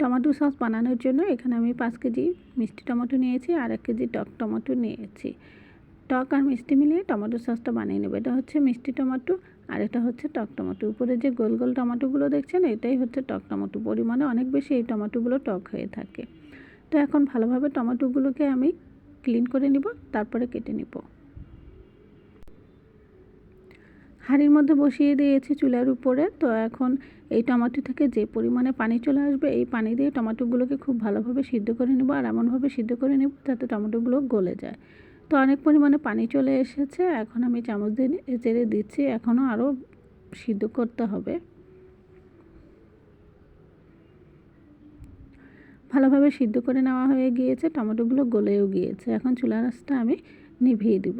Tomato sauce বানানোর জন্য এখানে আমি পাঁচ কেজি মিষ্টি টমেটো নিয়েছি আর এক কেজি টক টমেটো নিয়েছি। টক আর মিষ্টি মিলিয়ে টমেটো সসটা বানিয়ে নেব। এটা হচ্ছে মিষ্টি টমেটো আর এটা হচ্ছে টক টমেটো। উপরে যে গোল গোল টমেটোগুলো দেখছেন, এটাই হচ্ছে টক টমেটো। পরিমাণে অনেক বেশি এই টমেটোগুলো টক হয়ে থাকে। তো এখন ভালোভাবে টমেটোগুলোকে আমি ক্লিন করে নিব, তারপরে কেটে নিব। হাঁড়ির মধ্যে বসিয়ে দিয়েছি চুলার উপরে। তো এখন এই টমেটো থেকে যে পরিমাণে পানি চলে আসবে, এই পানি দিয়ে টমেটোগুলোকে খুব ভালোভাবে সিদ্ধ করে নেব আর এমনভাবে সিদ্ধ করে নেব যাতে টমেটোগুলো গলে যায়। তো অনেক পরিমাণে পানি চলে এসেছে, এখন আমি চামচ দিয়ে চেড়ে দিচ্ছি, এখনও আরও সিদ্ধ করতে হবে। ভালোভাবে সিদ্ধ করে নেওয়া হয়ে গিয়েছে, টমেটোগুলো গলেও গিয়েছে। এখন চুলা রাসটা আমি নিভিয়ে দিব।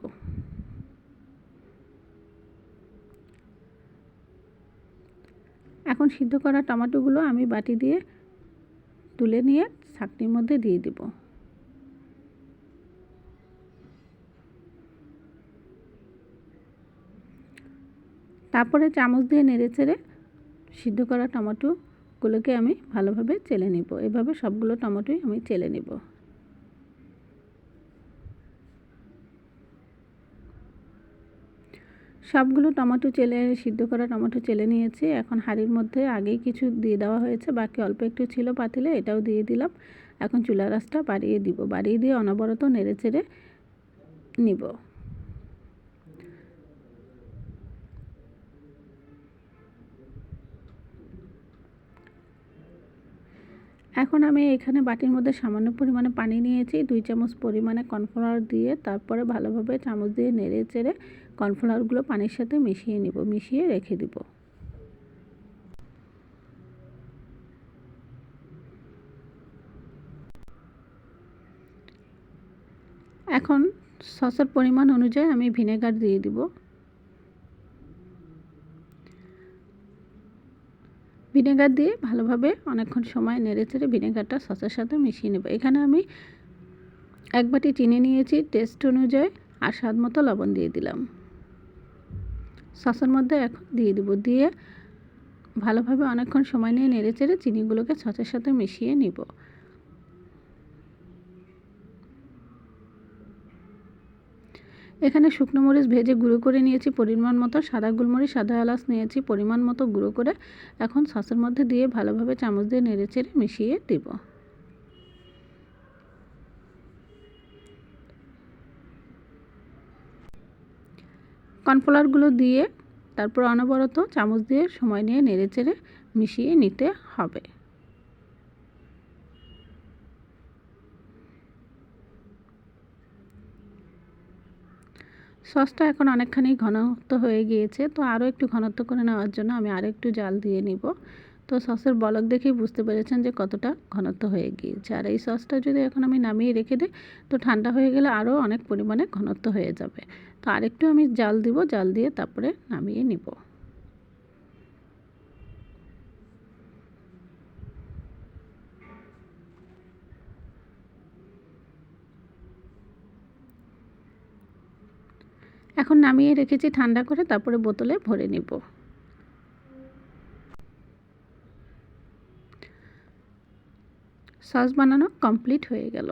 এখন সিদ্ধ করা টমেটোগুলো আমি বাটি দিয়ে তুলে নিয়ে ছাকনির মধ্যে দিয়ে দিব। তারপরে চামচ দিয়ে নেড়ে চেড়ে সিদ্ধ করা টমেটোগুলোকে আমি ভালোভাবে চেলে নিব। এভাবে সবগুলো টমেটোই আমি চেলে নিব। সবগুলো টমেটো চেলে, সিদ্ধ করা টমেটো চেলে নিয়েছি। এখন হাঁড়ির মধ্যে আগেই কিছু দিয়ে দেওয়া হয়েছে। বাকি অল্প একটু ছিল পাতিলে, এটাও দিয়ে দিলাম। এখন চুলা রাসটা বাড়িয়ে দিব। বাড়িয়ে দিয়ে অনবরত নেড়ে চেড়ে নিব। এখন আমি এখানে বাটির মধ্যে সামান্য পরিমাণে পানি নিয়েছি। দুই চামচ পরিমাণে কর্নফ্লাওয়ার দিয়ে তারপরে ভালোভাবে চামচ দিয়ে নেড়ে চেড়ে কর্নফ্লাওয়ারগুলো পানির সাথে মিশিয়ে নিব, মিশিয়ে রেখে দিব। এখন সসের পরিমাণ অনুযায়ী আমি ভিনেগার দিয়ে দিব। ভিনেগার দিয়ে ভালোভাবে অনেকক্ষণ সময় নেড়ে চেড়ে ভিনেগারটা সসের সাথে মিশিয়ে নেব। এখানে আমি এক বাটি চিনি নিয়েছি টেস্ট অনুযায়ী আর স্বাদ মতো লবণ দিয়ে দিলাম। সসের মধ্যে এখন দিয়ে দেবো, দিয়ে ভালোভাবে অনেকক্ষণ সময় নিয়ে নেড়ে চেড়ে চিনিগুলোকে সসের সাথে মিশিয়ে নিব। এখানে শুকনো মরিচ ভেজে গুঁড়ো করে নিয়েছি, পরিমাণ মতো সাদা গোলমরিচ, সাদা এলাচ নিয়েছি, পরিমাণ মতো গুঁড়ো করে এখন সসের মধ্যে দিয়ে ভালোভাবে চামচ দিয়ে নেড়ে চেড়ে মিশিয়ে দেব। কর্নফ্লাওয়ারগুলো দিয়ে তারপর অনবরত চামচ দিয়ে সময় নিয়ে নেড়ে চেড়ে মিশিয়ে নিতে হবে। সসটা এখন অনেকখানি ঘনত্ব হয়ে গিয়েছে, তো আরও একটু ঘনত্ব করে নেওয়ার জন্য আমি আরও একটু জাল দিয়ে নিব। তো সসের বলক দেখেই বুঝতে পেরেছেন যে কতটা ঘনত্ব হয়ে গিয়েছে। আর এই সসটা যদি এখন আমি নামিয়ে রেখে দিই, তো ঠান্ডা হয়ে গেলে আরও অনেক পরিমাণে ঘনত্ব হয়ে যাবে। তো আরেকটু আমি জাল দিব, জাল দিয়ে তারপরে নামিয়ে নিব। এখন নামিয়ে রেখেছি ঠান্ডা করে তারপরে বোতলে ভরে নিব। সস বানানো কমপ্লিট হয়ে গেল।